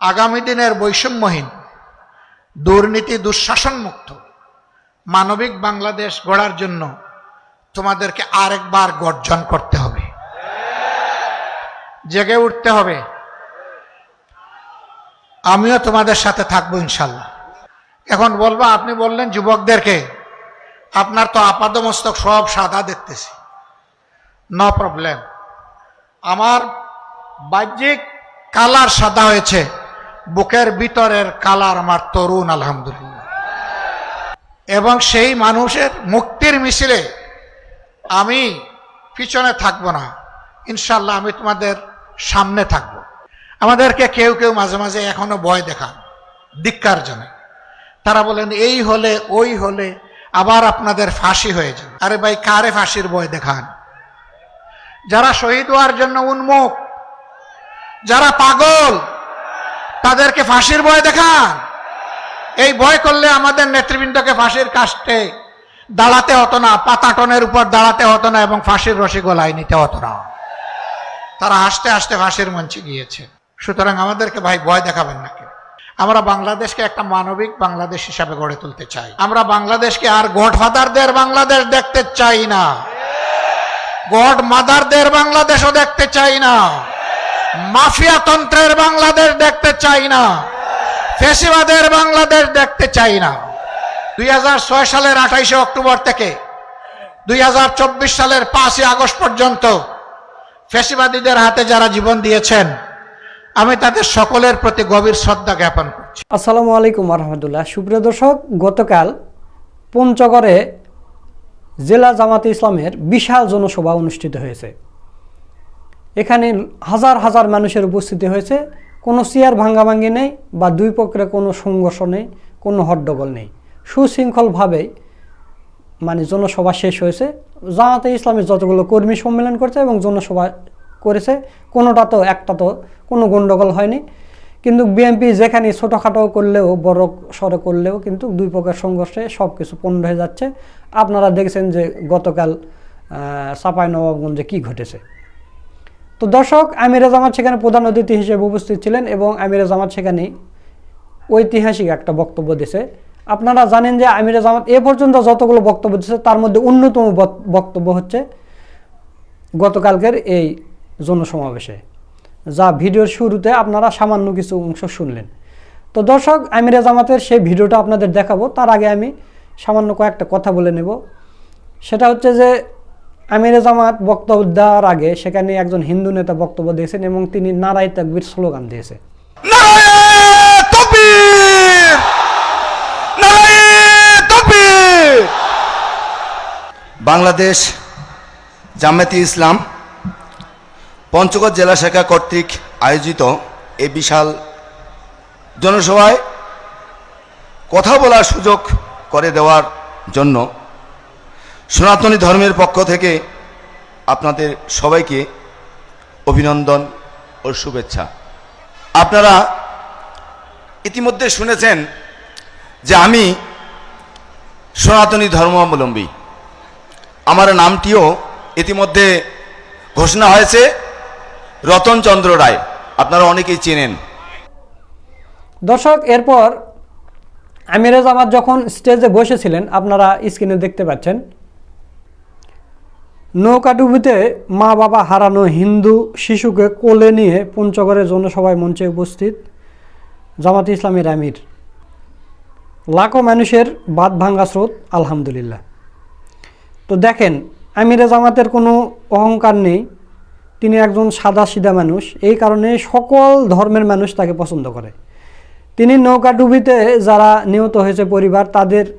আগামী দিনের বৈষম্যহীন, দুর্নীতি দুঃশাসন মুক্ত মানবিক বাংলাদেশ গড়ার জন্য তোমাদেরকে আরেকবার গর্জন করতে হবে। জেগে উঠতে হবে। আমিও তোমাদের সাথে থাকব ইনশাল্লাহ। এখন বলব, আপনি বললেন যুবকদেরকে, আপনার তো আপাদমস্তক সব সাদা দেখতেছি। নো প্রবলেম আমার বাহ্যিক কালার সাদা হয়েছে। বুকের ভিতরের কালার আমার তরুণ, আলহামদুলিল্লাহ। এবং সেই মানুষের মুক্তির মিছিলে আমি পিছনে থাকব না। ইনশাল্লাহ আমি তোমাদের সামনে থাকব। আমাদেরকে কেউ কেউ মাঝে মাঝে এখনও ভয় দেখান, ধিক্কার জন্য তারা বলেন, এই হলে, ওই হলে আবার আপনাদের ফাঁসি হয়ে যাবে। আরে ভাই, কারে ফাঁসির ভয় দেখান? যারা শহীদ হওয়ার জন্য উন্মুখ, যারা পাগল তাদেরকে ফাঁসির ভয় দেখান। এই ভয় করলে আমাদের নেতৃবৃন্দকে ফাঁসির কাস্টে দাঁড়াতে হতো না, পাতাটনের উপর দাঁড়াতে হতো না এবং ফাঁসির রসি গলায় নিতে হতো না। তারা হাসতে হাসতে ফাঁসির মঞ্চে গিয়েছে। সুতরাং আমাদেরকে ভাই ভয় দেখাবেন না আমরা বাংলাদেশকে একটা মানবিক বাংলাদেশ হিসাবে গড়ে তুলতে চাই। আমরা বাংলাদেশকে আর গডফাদারদের বাংলাদেশ দেখতে চাই না। গড মাদারদের বাংলাদেশও দেখতে চাই না। মাফিয়া তন্ত্রের বাংলাদেশ দেখতে চাই না। ফেসিবাদের বাংলাদেশ দেখতে চাই না। দুই হাজার ছয় সালের আঠাইশে অক্টোবর থেকে দুই হাজার চব্বিশ সালের পাঁচই আগস্ট পর্যন্ত ফেসিবাদীদের হাতে যারা জীবন দিয়েছেন, আমি তাদের সকলের প্রতি গভীর শ্রদ্ধা জ্ঞাপন করছি। আসসালামু আলাইকুম রহমতুল্লাহ সুপ্রিয় দর্শক, গতকাল পঞ্চগড়ে জেলা জামাতে ইসলামের বিশাল জনসভা অনুষ্ঠিত হয়েছে। এখানে হাজার হাজার মানুষের উপস্থিতি হয়েছে। কোনো চেয়ার ভাঙ্গাভাঙ্গি নেই বা দুই পক্ষে কোনো সংঘর্ষ নেই, কোনো হট্টগোল নেই। সুশৃঙ্খলভাবে মানে জনসভা শেষ হয়েছে। জামাতে ইসলামের যতগুলো কর্মী সম্মেলন করছে এবং জনসভা করেছে, কোনোটা তো একটা তো কোনো গণ্ডগোল হয়নি। কিন্তু বিএনপি যেখানে ছোটোখাটো করলেও, বড় সড়ো করলেও কিন্তু দুই প্রকার সংঘর্ষে সব কিছু পণ্ড হয়ে যাচ্ছে। আপনারা দেখেছেন যে গতকাল চাপাই নবাবগঞ্জে কী ঘটেছে। তো দর্শক, আমিরে জামাত সেখানে প্রধান অতিথি হিসেবে উপস্থিত ছিলেন এবং আমিরে জামাত সেখানে ঐতিহাসিক একটা বক্তব্য দিয়েছে আপনারা জানেন যে আমিরে জামাত এ পর্যন্ত যতগুলো বক্তব্য দিয়েছে তার মধ্যে অন্যতম বক- বক্তব্য হচ্ছে গতকালকের এই জনসমাবেশে, যা ভিডিওর শুরুতে আপনারা সামান্য কিছু অংশ শুনলেন। তো দর্শক, আমিরে জামাতের সেই ভিডিওটা আপনাদের দেখাবো। তার আগে আমি সামান্য কয়েকটা কথা বলে নেব। সেটা হচ্ছে যে আমিরে জামাত বক্তব্য দেওয়ার আগে সেখানে একজন হিন্দু নেতা বক্তব্য দিয়েছেন এবং তিনি নারাই তাকবির স্লোগান দিয়েছে। নারায়ে নারায়ে বাংলাদেশ জামায়াতে ইসলাম পঞ্চগড় জেলা শাখা কর্তৃক আয়োজিত এই বিশাল জনসভায় কথা বলার সুযোগ করে দেওয়ার জন্য সনাতনী ধর্মের পক্ষ থেকে আপনাদের সবাইকে অভিনন্দন ও শুভেচ্ছা। আপনারা ইতিমধ্যে শুনেছেন যে আমি সনাতনী ধর্মাবলম্বী। আমার নামটিও ইতিমধ্যে ঘোষণা হয়েছে রতনচন্দ্র রায়। আপনারা অনেকেই চেনেন। দর্শক, এরপর আমিরে আমার যখন স্টেজে বসেছিলেন, আপনারা স্ক্রিনে দেখতে পাচ্ছেন। নৌকাডুবিতে মা বাবা হারানো হিন্দু শিশুকে কোলে নিয়ে পঞ্চগড়ের জনসভায় মঞ্চে উপস্থিত জামাত ইসলামের আমির। লাখো মানুষের বাদ ভাঙ্গা স্রোত, আলহামদুলিল্লাহ। তো দেখেন, আমিরে জামাতের কোনো অহংকার নেই। তিনি একজন সাদা সিধা মানুষ। এই কারণে সকল ধর্মের মানুষ তাকে পছন্দ করে। তিনি নৌকাডুবিতে যারা নিহত হয়েছে পরিবার, তাদের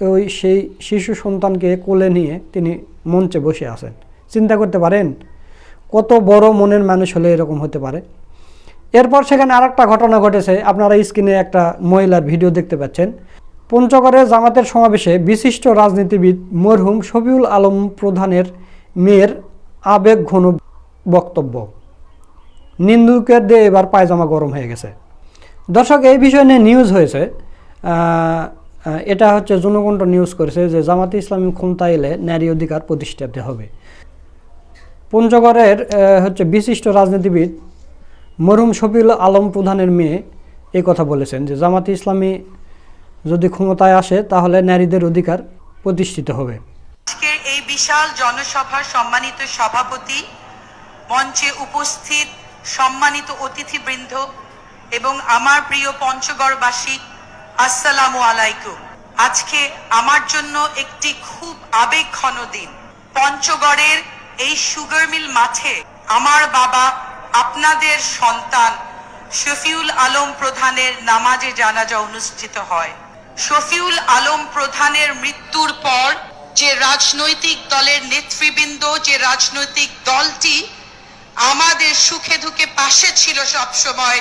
ওই সেই শিশু সন্তানকে কোলে নিয়ে তিনি মঞ্চে বসে আছেন। চিন্তা করতে পারেন, কত বড় মনের মানুষ হলে এরকম হতে পারে। এরপর সেখানে আর একটা ঘটনা ঘটেছে, আপনারা স্ক্রিনে একটা মহিলার ভিডিও দেখতে পাচ্ছেন। পঞ্চগড়ে জামাতের সমাবেশে বিশিষ্ট রাজনীতিবিদ মরহুম শফিউল আলম প্রধানের মেয়ের আবেগ ঘন বক্তব্য। নিন্দুকের দিয়ে এবার পায়জামা গরম হয়ে গেছে। দর্শক, এই বিষয় নিয়ে নিউজ হয়েছে। এটা হচ্ছে জনকণ্ঠ নিউজ করেছে যে জামাতে ইসলামী ক্ষমতা এলে নারী অধিকার প্রতিষ্ঠাতে হবে। পঞ্চগড়ের হচ্ছে বিশিষ্ট রাজনীতিবিদ মরহুম শফিউল আলম প্রধানের মেয়ে এই কথা বলেছেন যে জামাতে ইসলামী যদি ক্ষমতায় আসে তাহলে নারীদের অধিকার প্রতিষ্ঠিত হবে। আজকের এই বিশাল জনসভার সম্মানিত সভাপতি মঞ্চে উপস্থিত সম্মানিত অতিথিবৃন্দ এবং আমার প্রিয় পঞ্চগড়বাসী আসসালামু আলাইকুম। আজকে আমার জন্য একটি খুব আবেগঘন দিন। পঞ্চগড়ের এই সুগার মিল মাঠে আমার বাবা, আপনাদের সন্তান শফিউল আলম প্রধানের নামাজে জানাজা অনুষ্ঠিত হয়। শফিউল আলম প্রধানের মৃত্যুর পর যে রাজনৈতিক দলের নেতৃবৃন্দ, যে রাজনৈতিক দলটি আমাদের সুখে দুঃখে পাশে ছিল সব সময়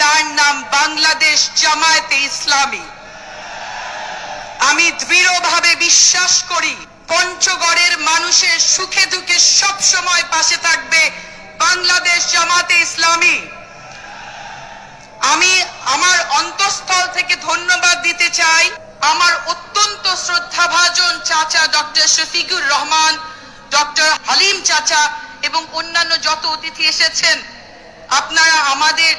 তার নাম বাংলাদেশ জামায়াতে ইসলামী। আমি দৃঢ়ভাবে বিশ্বাস করি, পঞ্চগড়ের মানুষের সুখে দুঃখে সব সময় পাশে থাকবে বাংলাদেশ জামাতে ইসলামী। আমি আমার অন্তঃস্থল থেকে ধন্যবাদ দিতে চাই আমার অত্যন্ত শ্রদ্ধাভাজন চাচা ডক্টর শফিকুর রহমান, ডক্টর হালিম চাচা এবং অন্যান্য যত অতিথি এসেছেন, আপনারা আমাদের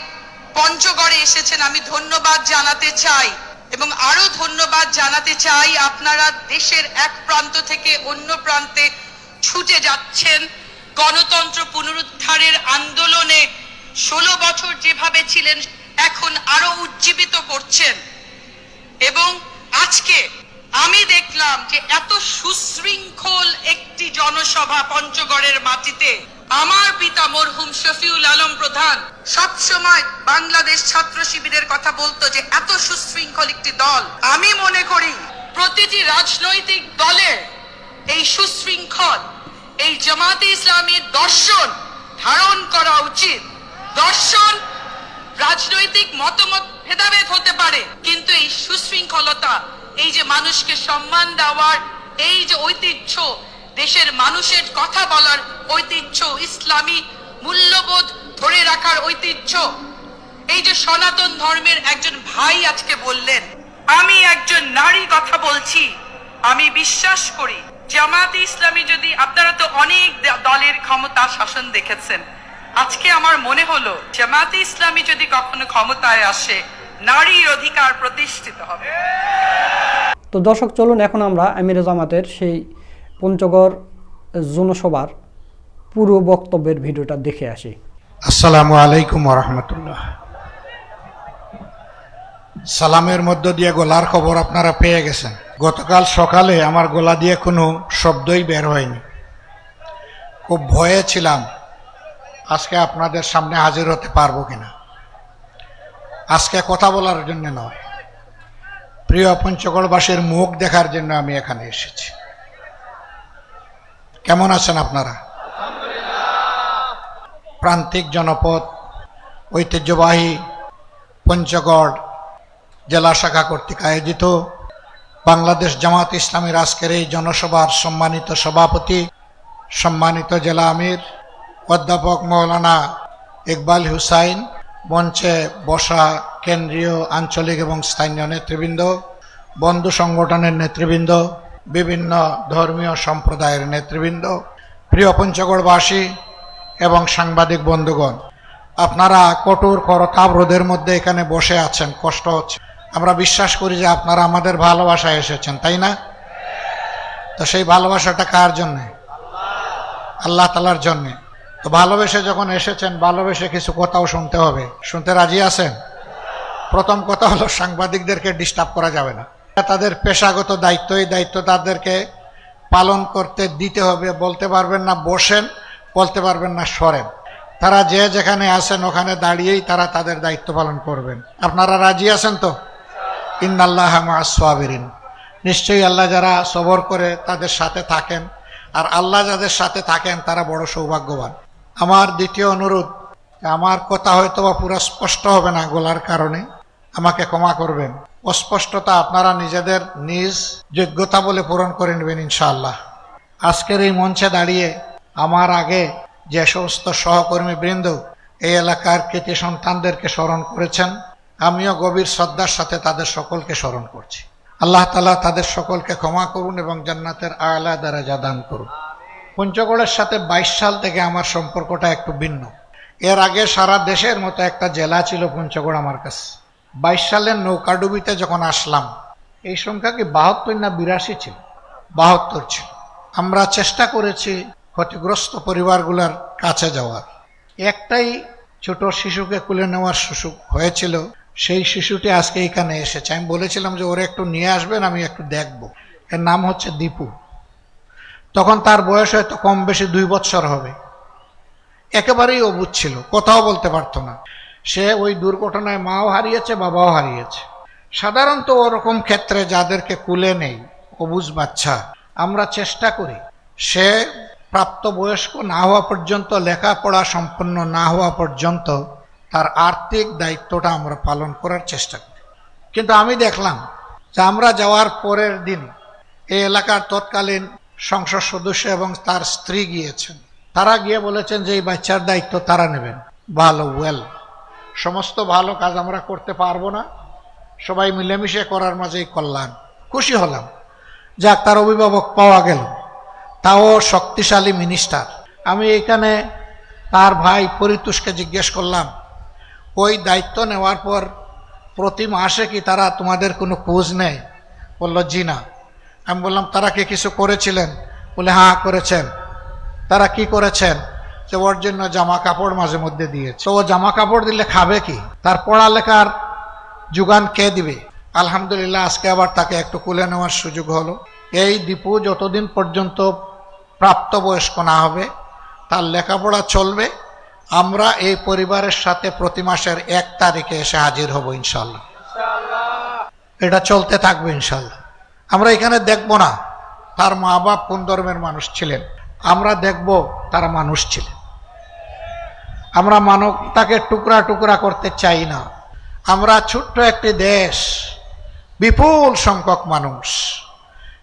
পঞ্চগড়ে এসেছেন, আমি ধন্যবাদ জানাতে চাই এবং আরও ধন্যবাদ জানাতে চাই আপনারা দেশের এক প্রান্ত থেকে অন্য প্রান্তে ছুটে যাচ্ছেন। গণতন্ত্র পুনরুদ্ধারের আন্দোলনে ষোলো বছর যেভাবে ছিলেন, এখন আরও উজ্জীবিত করছেন। এবং আজকে আমি দেখলাম যে এত সুশৃঙ্খল একটি জনসভা পঞ্চগড়ের মাটিতে। আমার পিতা মরহুম শফিউল আলম প্রধান। সব সময় বাংলাদেশ ছাত্র শিবিরের কথা বলতো যে, এত সুশৃঙ্খল একটি দল। আমি মনে করি, প্রতিটি রাজনৈতিক দলের এই সুশৃঙ্খল, এই জামাতে ইসলামের দর্শন ধারণ করা উচিত। দর্শন রাজনৈতিক মতামত ভেদাভেদ হতে পারে, কিন্তু এই সুশৃঙ্খলতা, এই যে মানুষকে সম্মান দেওয়ার এই যে ঐতিহ্য দেশের মানুষের কথা বলার ঐতিহ্য, ইসলামী মূল্যবোধ ধরে রাখার ঐতিহ্য। এই যে সনাতন ধর্মের একজন ভাই আজকে বললেন, আমি একজন নারী কথা বলছি, আমি বিশ্বাস করি জামাতে ইসলামী যদি আপনারা তো অনেক দলের ক্ষমতা শাসন দেখেছেন। আজকে আমার মনে হলো, জামাতে ইসলামী যদি কখনো ক্ষমতায় আসে, নারীর অধিকার প্রতিষ্ঠিত হবে। তো দর্শক, চলুন এখন আমরা আমিরে জামাতের সেই পঞ্চগড় জনসভার পুরো বক্তব্যের ভিডিওটা দেখে আসি। আসসালামু আলাইকুম রহমতুল্লাহ। সালামের মধ্য দিয়ে গোলার খবর আপনারা পেয়ে গেছেন। গতকাল সকালে আমার গলা দিয়ে কোনো শব্দই বের হয়নি। খুব ভয়ে ছিলাম, আজকে আপনাদের সামনে হাজির হতে পারব কিনা। আজকে কথা বলার জন্য নয়, প্রিয় পঞ্চগড়বাসীর মুখ দেখার জন্য আমি এখানে এসেছি। কেমন আছেন আপনারা? প্রান্তিক জনপদ, ঐতিহ্যবাহী পঞ্চগড় জেলা শাখা কর্তৃক আয়োজিত বাংলাদেশ জামাত ইসলামী আজকের এই জনসভার সম্মানিত সভাপতি, সম্মানিত জেলা আমির, অধ্যাপক মৌলানা ইকবাল হুসাইন, মঞ্চে বসা কেন্দ্রীয় আঞ্চলিক এবং স্থানীয় নেতৃবৃন্দ, বন্ধু সংগঠনের নেতৃবৃন্দ বিভিন্ন ধর্মীয় সম্প্রদায়ের নেতৃবৃন্দ, প্রিয় পঞ্চগড়বাসী এবং সাংবাদিক বন্ধুগণ, আপনারা কঠোর করতাপ রোদের মধ্যে এখানে বসে আছেন, কষ্ট হচ্ছে। আমরা বিশ্বাস করি যে আপনারা আমাদের ভালোবাসায় এসেছেন, তাই না? তো সেই ভালোবাসাটা কার জন্যে? আল্লাহ তালার জন্যে। তো ভালোবেসে যখন এসেছেন, ভালোবেসে কিছু কথাও শুনতে হবে। শুনতে রাজি আছেন? প্রথম কথা হলো সাংবাদিকদেরকে ডিস্টার্ব করা যাবে না। তাদের পেশাগত দায়িত্ব, এই দায়িত্ব তাদেরকে পালন করতে দিতে হবে। বলতে পারবেন না বসেন, বলতে পারবেন না সরেন। তারা যে যেখানে আছেন ওখানে দাঁড়িয়েই তারা তাদের দায়িত্ব পালন করবেন। আপনারা রাজি আছেন তো? ইন্নাল্লাহ সোয়াবিরিন নিশ্চয়ই আল্লাহ যারা সবর করে তাদের সাথে থাকেন, আর আল্লাহ যাদের সাথে থাকেন তারা বড় সৌভাগ্যবান। আমার দ্বিতীয় অনুরোধ, আমার কথা হয়তো বা পুরো স্পষ্ট হবে না গোলার কারণে, আমাকে ক্ষমা করবেন। অস্পষ্টতা আপনারা নিজেদের নিজ যোগ্যতা বলে পূরণ করে নেবেন ইনশাআল্লাহ। আজকের এই মঞ্চে দাঁড়িয়ে আমার আগে যে সমস্ত সহকর্মী বৃন্দ এই এলাকার কৃতি সন্তানদেরকে স্মরণ করেছেন, আমিও গভীর শ্রদ্ধার সাথে তাদের সকলকে স্মরণ করছি। আল্লাহ তালা তাদের সকলকে ক্ষমা করুন এবং জান্নাতের আলা দ্বারা দান করুন। পঞ্চগড়ের সাথে বাইশ সাল থেকে আমার সম্পর্কটা একটু ভিন্ন। এর আগে সারা দেশের মতো একটা জেলা ছিল পঞ্চগড় আমার কাছে। বাইশ সালের নৌকাডুবিতে যখন আসলাম, এই সংখ্যা কি বাহাত্তর না বিরাশি ছিল? বাহাত্তর ছিল। আমরা চেষ্টা করেছি ক্ষতিগ্রস্ত পরিবারগুলোর কাছে যাওয়ার। একটাই ছোট শিশুকে কুলে নেওয়ার সুযোগ হয়েছিল। সেই শিশুটি আজকে এখানে এসেছে। আমি বলেছিলাম যে, ওরা একটু নিয়ে আসবেন, আমি একটু দেখব। এর নাম হচ্ছে দীপু। তখন তার বয়স হয়তো কম বেশি দুই বছর হবে। একেবারেই অবুধ ছিল, কথাও বলতে পারতো না। সে ওই দুর্ঘটনায় মাও হারিয়েছে, বাবাও হারিয়েছে। সাধারণত ওরকম ক্ষেত্রে যাদেরকে কুলে নেই, অবুজ বাচ্চা, আমরা চেষ্টা করি। সে প্রাপ্তবয়স্ক না হওয়া পর্যন্ত, লেখাপড়া সম্পন্ন না হওয়া পর্যন্ত তার আর্থিক দায়িত্বটা আমরা পালন করার চেষ্টা করি। কিন্তু আমি দেখলাম যে আমরা যাওয়ার পরের দিন এই এলাকার তৎকালীন সংসদ সদস্য এবং তার স্ত্রী গিয়েছেন। তারা গিয়ে বলেছেন যে এই বাচ্চার দায়িত্ব তারা নেবেন। ভালো ওয়েল সমস্ত ভালো কাজ আমরা করতে পারব না। সবাই মিলেমিশে করার মাঝেই কল্যাণ। খুশি হলাম। যাক, তার অভিভাবক পাওয়া গেল। তাও শক্তিশালী মিনিস্টার আমি এখানে তার ভাই পরিতুষকে জিজ্ঞেস করলাম, ওই দায়িত্ব নেওয়ার পর প্রতি মাসে কি তারা তোমাদের কোনো খোঁজ নেয়? বলল, জি না। আমি বললাম, তারা কি কিছু করেছিলেন? বলে হ্যাঁ করেছেন। তারা কি করেছেন? যে ওর জন্য জামা কাপড় মাঝে মধ্যে দিয়েছে। তো ও জামা কাপড় দিলে খাবে কি? তার পড়ালেখার যোগান কে দিবে? আলহামদুলিল্লাহ, আজকে আবার তাকে একটু কুলে নেওয়ার সুযোগ হলো। এই দীপু যতদিন পর্যন্ত প্রাপ্তবয়স্ক না হবে, তার লেখাপড়া চলবে। আমরা এই পরিবারের সাথে প্রতি মাসের এক তারিখে এসে হাজির হব ইনশাল্লাহ এটা চলতে থাকবে ইনশাল্লাহ আমরা এখানে দেখব না, তার মা বাপ কোন ধর্মের মানুষ ছিলেন। আমরা দেখব তারা মানুষ ছিলেন। আমরা মানবতাকে টুকরা টুকরা করতে চাই না। আমরা ছোট্ট একটি দেশ, বিপুল সংখ্যক মানুষ।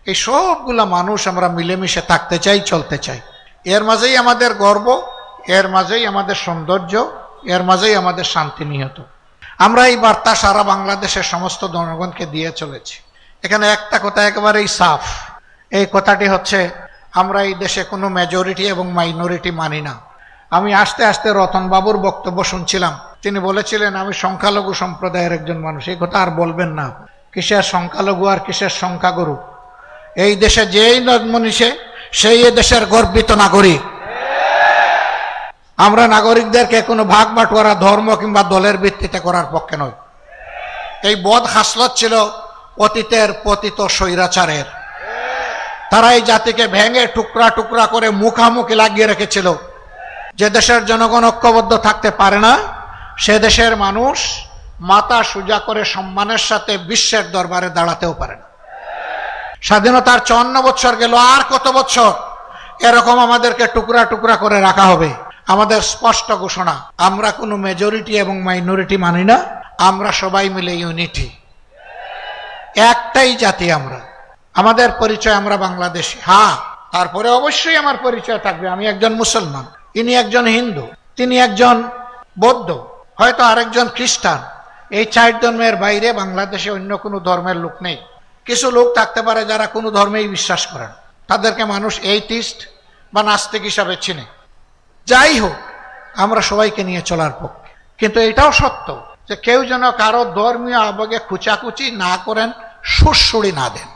এই সবগুলা মানুষ আমরা মিলেমিশে থাকতে চাই, চলতে চাই। এর মাঝেই আমাদের গর্ব, এর মাঝেই আমাদের সৌন্দর্য, এর মাঝেই আমাদের শান্তি নিহত। আমরা এই বার্তা সারা বাংলাদেশের সমস্ত জনগণকে দিয়ে চলেছি। এখানে একটা কথা একেবারেই সাফ। এই কথাটি হচ্ছে, আমরা এই দেশে কোনো মেজরিটি এবং মাইনরিটি মানি না। আমি আস্তে আস্তে রতনবাবুর বক্তব্য শুনছিলাম। তিনি বলেছিলেন, আমি সংখ্যালঘু সম্প্রদায়ের একজন মানুষ। এই কথা আর বলবেন না। কিসের সংখ্যালঘু আর কিসের সংখ্যাগুরু? এই দেশে যেই মনীষে সেই দেশের গর্বিত নাগরিক। আমরা নাগরিকদেরকে কোনো ভাগ বাটোয়ারা ধর্ম কিংবা দলের ভিত্তিতে করার পক্ষে নয় এই বদ হাসলত ছিল অতীতের পতিত স্বৈরাচারের। তারা এই জাতিকে ভেঙে টুকরা টুকরা করে মুখামুখি লাগিয়ে রেখেছিল। যে দেশের জনগণ ঐক্যবদ্ধ থাকতে পারে না, সে দেশের মানুষ মাথা সোজা করে সম্মানের সাথে বিশ্বের দরবারে দাঁড়াতেও পারে না। স্বাধীনতার চুয়ান্ন বছর গেল, আর কত বছর? এরকম আমাদেরকে টুকরা টুকরা করে রাখা হবে। আমাদের স্পষ্ট ঘোষণা, আমরা কোনো মেজরিটি এবং মাইনরিটি মানি না, আমরা সবাই মিলে ইউনিটি একটাই জাতি আমরা। আমাদের পরিচয় আমরা বাংলাদেশি। হ্যাঁ তারপরে অবশ্যই আমার পরিচয় থাকবে। আমি একজন মুসলমান। ইনি একজন হিন্দু, তিনি একজন বৌদ্ধ, হয়তো আরেকজন খ্রিস্টান। এই চার ধর্মের বাইরে বাংলাদেশে অন্য কোনো ধর্মের লোক নেই। কিছু লোক থাকতে পারে যারা কোনো ধর্মেই বিশ্বাস করেন তাদেরকে মানুষ এইটিস্ট বা নাস্তিক হিসাবে চিনে। যাই হোক, আমরা সবাইকে নিয়ে চলার পক্ষে। কিন্তু এটাও সত্য যে কেউ যেন কারও ধর্মীয় আবেগে খুচাকুচি না করেন সুরসুড়ি না দেন।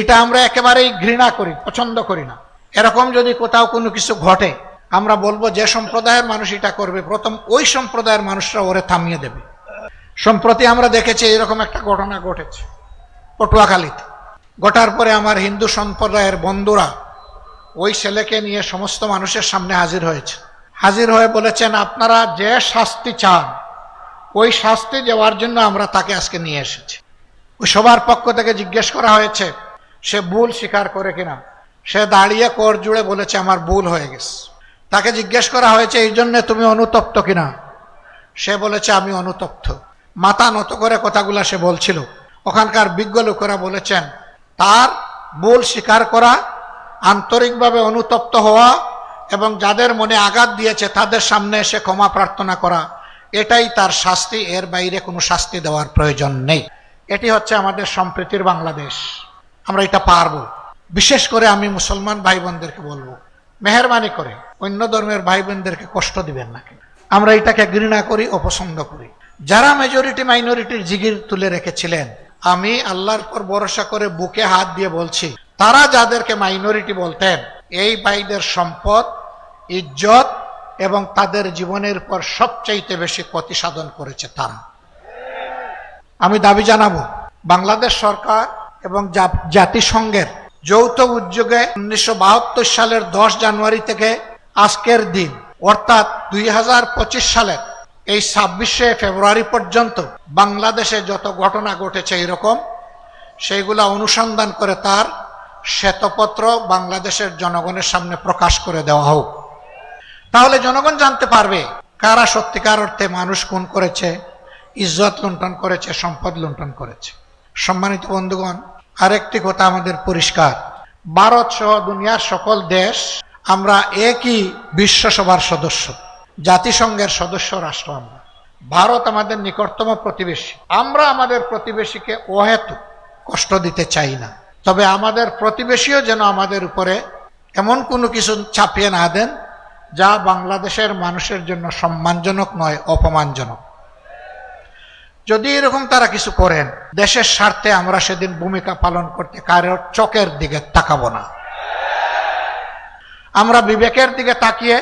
এটা আমরা একেবারেই ঘৃণা করি, পছন্দ করি না। এরকম যদি কোথাও কোনো কিছু ঘটে, আমরা বলব যে সম্প্রদায়ের মানুষ এটা করবে, প্রথম ওই সম্প্রদায়ের মানুষরা ওরে থামিয়ে দেবে। সম্প্রতি আমরা দেখেছি এরকম একটা ঘটনা ঘটেছে পটুয়াখালীতে। ঘটার পরে আমার হিন্দু সম্প্রদায়ের বন্ধুরা ওই ছেলেকে নিয়ে সমস্ত মানুষের সামনে হাজির হয়েছে। হাজির হয়ে বলেছেন, আপনারা যে শাস্তি চান, ওই শাস্তি দেওয়ার জন্য আমরা তাকে আজকে নিয়ে এসেছি। ওই সবার পক্ষ থেকে জিজ্ঞেস করা হয়েছে, সে ভুল স্বীকার করে কিনা? সে দাঁড়িয়ে কর জুড়ে বলেছে, আমার ভুল হয়ে গেছে। তাকে জিজ্ঞেস করা হয়েছে, এই জন্য তুমি অনুতপ্ত কিনা? সে বলেছে, আমি অনুতপ্ত। মাথা নত করে কথাগুলা সে বলছিল। ওখানকার বিজ্ঞ লোকেরা বলেছেন, তার ভুল স্বীকার করা, আন্তরিকভাবে অনুতপ্ত হওয়া এবং যাদের মনে আঘাত দিয়েছে তাদের সামনে এসে ক্ষমা প্রার্থনা করা, এটাই তার শাস্তি, এর বাইরে কোনো শাস্তি দেওয়ার প্রয়োজন নেই। এটি হচ্ছে আমাদের সম্প্রীতির বাংলাদেশ। আমরা এটা পারব। বিশেষ করে আমি মুসলমান ভাই বোনদেরকে বলব, মেহরবানি করে, অন্য ধর্মের ভাই বোনদেরকে কষ্ট দিবেন না আমরা এটাকে ঘৃণা করি, অপছন্দ করি। যারা মেজরিটি মাইনরিটির জিগির তুলে রেখেছিলেন, আমি আল্লাহর পর ভরসা করে বুকে হাত দিয়ে বলছি, তারা যাদেরকে মাইনরিটি বলতেন, এই ভাইদের সম্পদ, ইজ্জত এবং তাদের জীবনের পর সবচাইতে বেশি ক্ষতি সাধন করেছে তারা। আমি দাবি জানাব, বাংলাদেশ সরকার এবং জাতিসংঘের যৌথ উদ্যোগে উনিশশো বাহাত্তর সালের দশ জানুয়ারি থেকে আজকের দিন, অর্থাৎ দুই সালের এই ছাব্বিশে ফেব্রুয়ারি পর্যন্ত বাংলাদেশে যত ঘটনা ঘটেছে এরকম সেইগুলা অনুসন্ধান করে তার শ্বেতপত্র বাংলাদেশের জনগণের সামনে প্রকাশ করে দেওয়া হোক। তাহলে জনগণ জানতে পারবে কারা সত্যিকার অর্থে মানুষ খুন করেছে, ইজ্জত লুণ্ঠন করেছে, সম্পদ লুণ্ঠন করেছে। সম্মানিত বন্ধুগণ আরেকটি কথা আমাদের পরিষ্কার। ভারত সহ দুনিয়ার সকল দেশ আমরা একই বিশ্বসভার সদস্য, জাতিসংঘের সদস্য রাষ্ট্র আমরা। ভারত আমাদের নিকটতম প্রতিবেশী। আমরা আমাদের প্রতিবেশীকে অহেতু কষ্ট দিতে চাই না। তবে আমাদের প্রতিবেশীও যেন আমাদের উপরে এমন কোনো কিছু চাপিয়ে না দেন, যা বাংলাদেশের মানুষের জন্য সম্মানজনক নয়, অপমানজনক। যদি এরকম তারা কিছু করেন, দেশের স্বার্থে আমরা সেদিন ভূমিকা পালন করতে কারোর চোখের দিকে তাকাবো না। আমরা বিবেকের দিকে তাকিয়ে,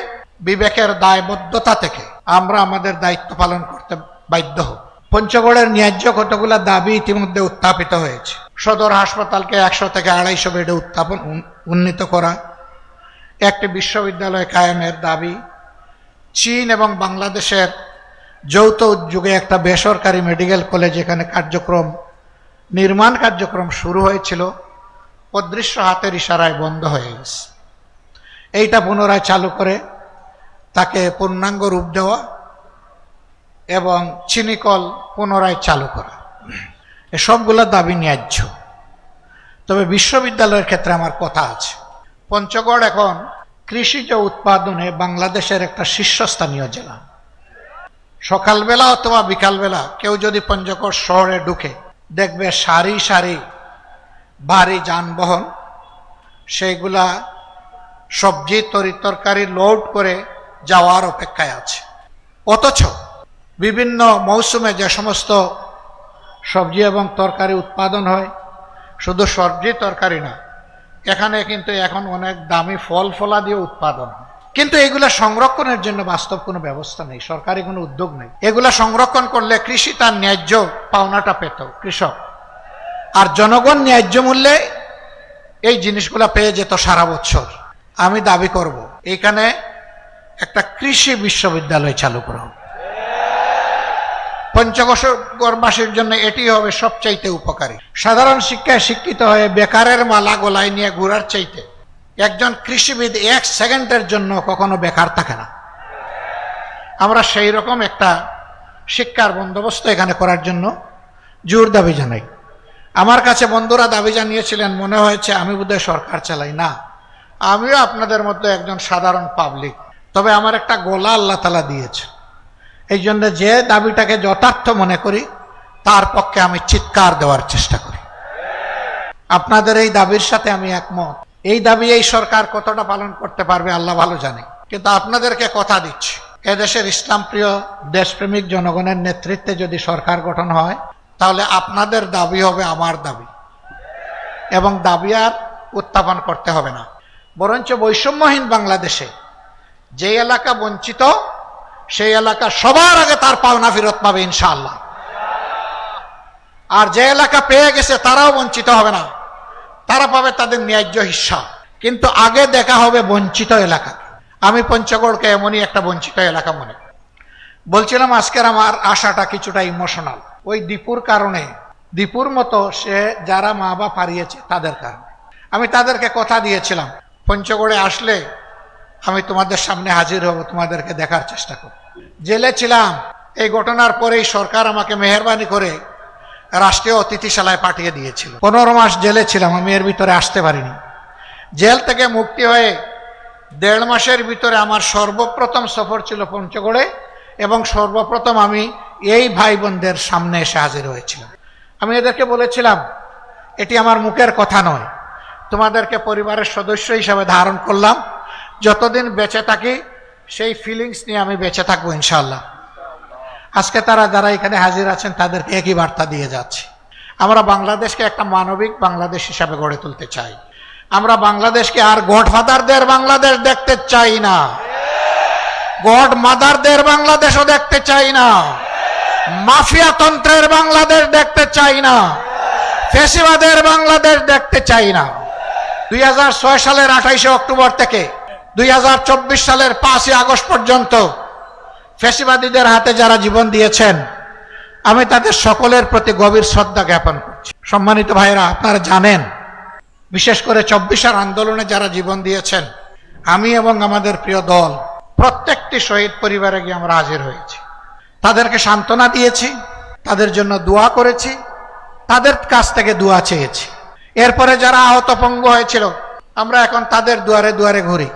বিবেকের দায়বদ্ধতা থেকে আমরা আমাদের দায়িত্ব পালন করতে বাধ্য হব। পঞ্চগড়ের ন্যায্য কতগুলা দাবি ইতিমধ্যে উত্থাপিত হয়েছে। সদর হাসপাতালকে একশো থেকে আড়াইশো বেডে উত্থাপন উন্নীত করা, একটি বিশ্ববিদ্যালয় কায়েমের দাবি, চীন এবং বাংলাদেশের যৌথ উদ্যোগে একটা বেসরকারি মেডিকেল কলেজ এখানে কার্যক্রম, নির্মাণ কার্যক্রম শুরু হয়েছিল। অদৃশ্য হাতের ইশারায় বন্ধ হয়ে গেছে। এইটা পুনরায় চালু করে তাকে পূর্ণাঙ্গ রূপ দেওয়া এবং চিনিকল পুনরায় চালু করা। এসবগুলো দাবি ন্যায্য। তবে বিশ্ববিদ্যালয়ের ক্ষেত্রে আমার কথা আছে। পঞ্চগড় এখন কৃষিজ উৎপাদনে বাংলাদেশের একটা শীর্ষস্থানীয় জেলা। সকালবেলা অথবা বিকালবেলা কেউ যদি পঞ্চগড় শহরে ঢুকে দেখবে সারি সারি ভারী যানবাহন সেইগুলা সবজি, তরি তরকারি লোড করে যাওয়ার অপেক্ষায় আছে। অথচ বিভিন্ন মৌসুমে যে সমস্ত সবজি এবং তরকারি উৎপাদন হয়, শুধু সবজি তরকারি না, এখানে কিন্তু এখন অনেক দামি ফল ফলা দিয়ে উৎপাদন হয়। কিন্তু এগুলা সংরক্ষণের জন্য বাস্তব কোনো ব্যবস্থা নেই, সরকারি কোনো উদ্যোগ নেই। এগুলা সংরক্ষণ করলে কৃষি তার ন্যায্য পাওনাটা পেত, কৃষক। আর জনগণ ন্যায্য মূল্যে এই জিনিসগুলা পেয়ে যেত সারা বছর। আমি দাবি করব, এখানে একটা কৃষি বিশ্ববিদ্যালয় চালু করা। হোক জন্য এটি হবে সবচাইতে উপকারী। সাধারণ শিক্ষায় শিক্ষিত হয়ে বেকারের মালা গলায় নিয়ে ঘুরার চাইতে একজন কৃষিবিদ এক সেকেন্ডের জন্য কখনো বেকার থাকে না। আমরা সেই রকম একটা শিক্ষার বন্দোবস্ত এখানে করার জন্য জোর দাবি জানাই। আমার কাছে বন্ধুরা দাবি জানিয়েছিলেন, মনে হয়েছে আমি বোধহয় সরকার চালাই। না, আমিও আপনাদের মধ্যে একজন সাধারণ পাবলিক তবে আমার একটা গোলা আল্লাহ তালা দিয়েছে। এই জন্য যে দাবিটাকে যথার্থ মনে করি, তার পক্ষে আমি চিৎকার দেওয়ার চেষ্টা করি। আপনাদের এই দাবির সাথে আমি একমত। এই দাবি এই সরকার কতটা পালন করতে পারবে আল্লাহ ভালো জানে। কিন্তু আপনাদেরকে কথা দিচ্ছি, এদেশের ইসলাম প্রিয় দেশপ্রেমিক জনগণের নেতৃত্বে যদি সরকার গঠন হয়, তাহলে আপনাদের দাবি হবে আমার দাবি। এবং দাবি আর উত্থাপন করতে হবে না। বরঞ্চ বৈষম্যহীন বাংলাদেশে যে এলাকা বঞ্চিত, সেই এলাকা সবার আগে তার পাওনা ফেরত পাবে ইনশাআল্লাহ। আর যে এলাকা পেয়ে গেছে, তারাও বঞ্চিত হবে না। তারা পাবে তাদের ন্যায্য হিস্সা কিন্তু আগে দেখা হবে বঞ্চিত এলাকা। আমি পঞ্চগড়কে এমনই একটা বঞ্চিত এলাকা মনে। বলছিলাম আজকের আমার আশাটা কিছুটা ইমোশনাল ওই দীপুর কারণে, দীপুর মতো সে যারা মা বাপ হারিয়েছে তাদের কারণে। আমি তাদেরকে কথা দিয়েছিলাম, পঞ্চগড়ে আসলে আমি তোমাদের সামনে হাজির হব, তোমাদেরকে দেখার চেষ্টা করব। জেলে ছিলাম, এই ঘটনার পরেই সরকার আমাকে মেহরবানি করে রাষ্ট্রীয় অতিথিশালায় পাঠিয়ে দিয়েছিল। পনেরো মাস জেলে ছিলাম, আমি এর ভিতরে আসতে পারিনি। জেল থেকে মুক্তি হয়ে দেড় মাসের ভিতরে আমার সর্বপ্রথম সফর ছিল পঞ্চগড়ে এবং সর্বপ্রথম আমি এই ভাই বোনদের সামনে এসে হাজির হয়েছিলাম। আমি এদেরকে বলেছিলাম, এটি আমার মুখের কথা নয়। তোমাদেরকে পরিবারের সদস্য হিসাবে ধারণ করলাম। যতদিন বেঁচে থাকি, সেই ফিলিংস নিয়ে আমি বেঁচে থাকব ইনশাল্লাহ আজকে তারা যারা এখানে হাজির আছেন, তাদেরকে একই বার্তা দিয়ে যাচ্ছে। আমরা বাংলাদেশকে একটা মানবিক বাংলাদেশ হিসাবে গড়ে তুলতে চাই। আমরা বাংলাদেশকে আর গডফাদারদের বাংলাদেশ দেখতে চাই না। গড মাদারদের বাংলাদেশও দেখতে চাই না। মাফিয়া তন্ত্রের বাংলাদেশ দেখতে চাই না। ফেসিবাদের বাংলাদেশ দেখতে চাই না। দুই হাজার ছয় সালের আঠাইশে অক্টোবর থেকে দুই হাজার চব্বিশ সালের পাঁচই আগস্ট পর্যন্ত ফেসিবাদীদের হাতে যারা জীবন দিয়েছেন, আমি তাদের সকলের প্রতি গভীর শ্রদ্ধা জ্ঞাপন করছি। সম্মানিত ভাইরা আপনারা জানেন, বিশেষ করে চব্বিশের আন্দোলনে যারা জীবন দিয়েছেন, আমি এবং আমাদের প্রিয় দল, প্রত্যেকটি শহীদ পরিবারে গিয়ে আমরা হাজির হয়েছি। তাদেরকে সান্ত্বনা দিয়েছি, তাদের জন্য দোয়া করেছি, তাদের কাছ থেকে দোয়া চেয়েছি। এরপরে যারা আহত পঙ্গ হয়েছিল, আমরা এখন তাদের দুয়ারে দুয়ারে ঘুরি।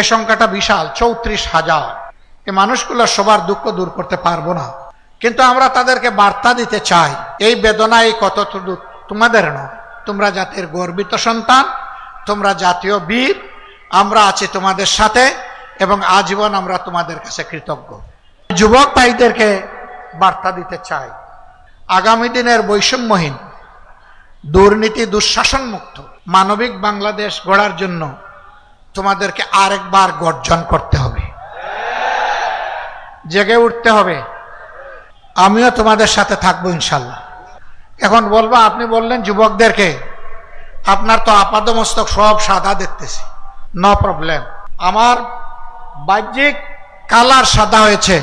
এ সংখ্যাটা বিশাল, চৌত্রিশ হাজার। এই মানুষগুলো সবার দুঃখ দূর করতে পারব না। কিন্তু আমরা তাদেরকে বার্তা দিতে চাই, এই বেদনা এই কতটুকু তোমাদের নয়। তোমরা জাতির গর্বিত সন্তান, তোমরা জাতীয় বীর, আমরা আছি তোমাদের সাথে এবং আজীবন আমরা তোমাদের কাছে কৃতজ্ঞ। যুবক ভাইদেরকে বার্তা দিতে চাই, আগামী দিনের বৈষম্যহীন, দুর্নীতি দুঃশাসন মুক্ত মানবিক বাংলাদেশ গড়ার জন্য তোমাদেরকে আরেকবার গর্জন করতে হবে। জেগে উঠতে হবে। আমিও তোমাদের সাথে থাকব ইনশাল্লাহ। এখন বলব, আপনি বললেন যুবকদেরকে, আপনার তো আপাদমস্তক সব সাদা দেখতেছি। নো প্রবলেম আমার বাহ্যিক কালার সাদা হয়েছে,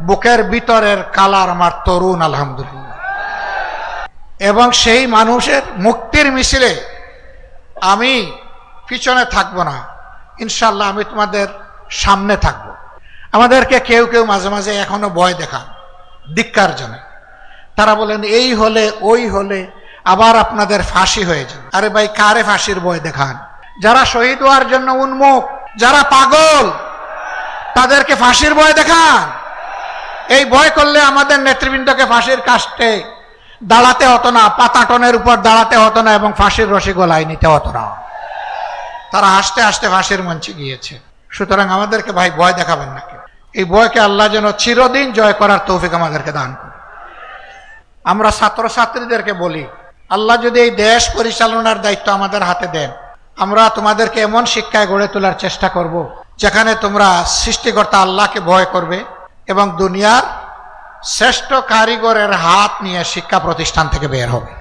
বুকের ভিতরের কালার আমার তরুণ, আলহামদুলিল্লাহ। এবং সেই মানুষের মুক্তির মিছিলে আমি পিছনে থাকব না। ইনশাল্লাহ আমি তোমাদের সামনে থাকব। আমাদেরকে কেউ কেউ মাঝে মাঝে এখনও ভয় দেখান, ধিক্কার জন্য তারা বলেন, এই হলে, ওই হলে আবার আপনাদের ফাঁসি হয়ে যাবে। আরে ভাই, কারে ফাঁসির ভয় দেখান? যারা শহীদ হওয়ার জন্য উন্মুখ, যারা পাগল, তাদেরকে ফাঁসির ভয় দেখান। এই ভয় করলে আমাদের নেতৃবৃন্দকে ফাঁসির কাস্টে দাঁড়াতে হতো না, পাতাটনের উপর দাঁড়াতে হতো না এবং ফাঁসির রসি গলায় নিতে হতো না। তারা হাসতে হাসতে ফাঁসির মঞ্চে গিয়েছে। সুতরাং আমাদেরকে ভাই ভয় দেখাবেন না কেউ। এই ভয়কে আল্লাহ যেন চিরদিন জয় করার তৌফিক আমাদেরকে দান করে আমরা ছাত্রছাত্রীদেরকে বলি, আল্লাহ যদি এই দেশ পরিচালনার দায়িত্ব আমাদের হাতে দেন, আমরা তোমাদেরকে এমন শিক্ষায় গড়ে তোলার চেষ্টা করব, যেখানে তোমরা সৃষ্টিকর্তা আল্লাহকে ভয় করবে এবং দুনিয়ার শ্রেষ্ঠ কারিগরের হাত নিয়ে শিক্ষা প্রতিষ্ঠান থেকে বের হবে।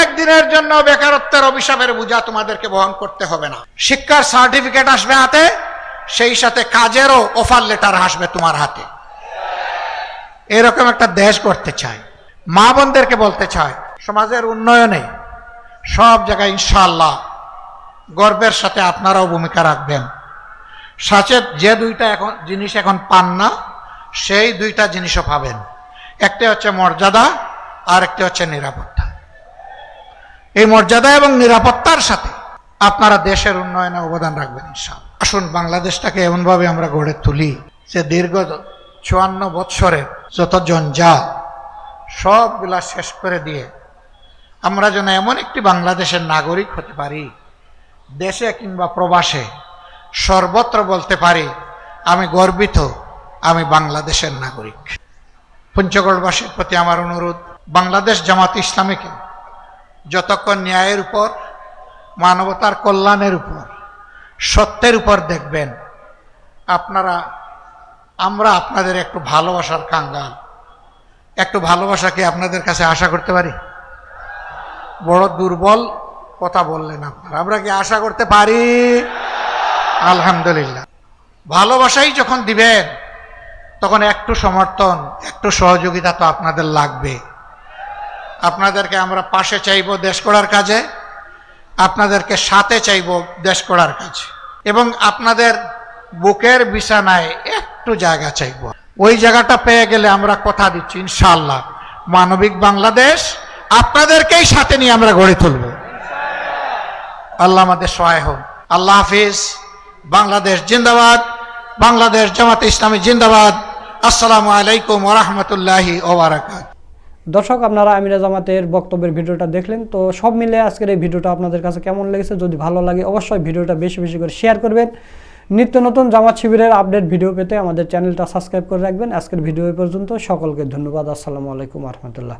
একদিনের জন্য বেকারত্বের অভিশাপের বোঝা তোমাদেরকে বহন করতে হবে না। শিক্ষার সার্টিফিকেট আসবে হাতে সেই সাথে কাজেরও অফার লেটার আসবে তোমার হাতে। এরকম একটা দেশ করতে চাই মা বোনদেরকে বলতে চাই সমাজের উন্নয়নে সব জায়গায় ইনশাল্লাহ গর্বের সাথে আপনারাও ভূমিকা রাখবেন। সাচেত যে দুইটা এখন জিনিস এখন পান না, সেই দুইটা জিনিসও পাবেন। একটা হচ্ছে মর্যাদা, আর একটি হচ্ছে নিরাপত্তা। এই মর্যাদা এবং নিরাপত্তার সাথে আপনারা দেশের উন্নয়নে অবদান রাখবেন ইনশাআল্লাহ। আসুন, বাংলাদেশটাকে এমনভাবে আমরা গড়ে তুলি যে দীর্ঘ চুয়ান্ন বৎসরে যত জঞ্জাল সবগুলা শেষ করে দিয়ে আমরা যেন এমন একটি বাংলাদেশের নাগরিক হতে পারি, দেশে কিংবা প্রবাসে, সর্বত্র বলতে পারি, আমি গর্বিত, আমি বাংলাদেশের নাগরিক। পঞ্চগড়বাসীর প্রতি আমার অনুরোধ, বাংলাদেশ জামাত ইসলামীকে যতক্ষণ ন্যায়ের উপর, মানবতার কল্যাণের উপর সত্যের উপর দেখবেন। আপনারা, আমরা আপনাদের একটু ভালোবাসার কাঙ্গাল। একটু ভালোবাসা কি আপনাদের কাছে আশা করতে পারি? বড় দুর্বল কথা বললেন আপনারা। আমরা কি আশা করতে পারি? আলহামদুলিল্লাহ। ভালোবাসাই যখন দিবেন, তখন একটু সমর্থন, একটু সহযোগিতা তো আপনাদের লাগবে। আপনাদেরকে আমরা পাশে চাইব দেশ করার কাজে। আপনাদেরকে সাথে চাইব দেশ করার কাজে এবং আপনাদের বুকের বিছানায় একটু জায়গা চাইব। ওই জায়গাটা পেয়ে গেলে আমরা কথা দিচ্ছি ইনশাল্লাহ মানবিক বাংলাদেশ আপনাদেরকেই সাথে নিয়ে আমরা গড়ে তুলব। আল্লাহ আমাদের সহায় হোক। আল্লাহ হাফিজ। বাংলাদেশ জিন্দাবাদ। বাংলাদেশ জামাতে ইসলামী জিন্দাবাদ। আসসালামু আলাইকুম ওরহমতুল্লাহি ওবরাকাত দর্শক, আপনারা আমিরা জামাতের বক্তব্যের ভিডিওটা দেখলেন। তো সব মিলে আজকের এই ভিডিওটা আপনাদের কাছে কেমন লেগেছে? যদি ভালো লাগে, অবশ্যই ভিডিওটা বেশি বেশি করে শেয়ার করবেন। নিত্য নতুন জামাত শিবিরের আপডেট ভিডিও পেতে আমাদের চ্যানেলটা সাবস্ক্রাইব করে রাখবেন। আজকের ভিডিও পর্যন্ত। সকলকে ধন্যবাদ। আসসালামু আলাইকুম রহমতুল্লাহ।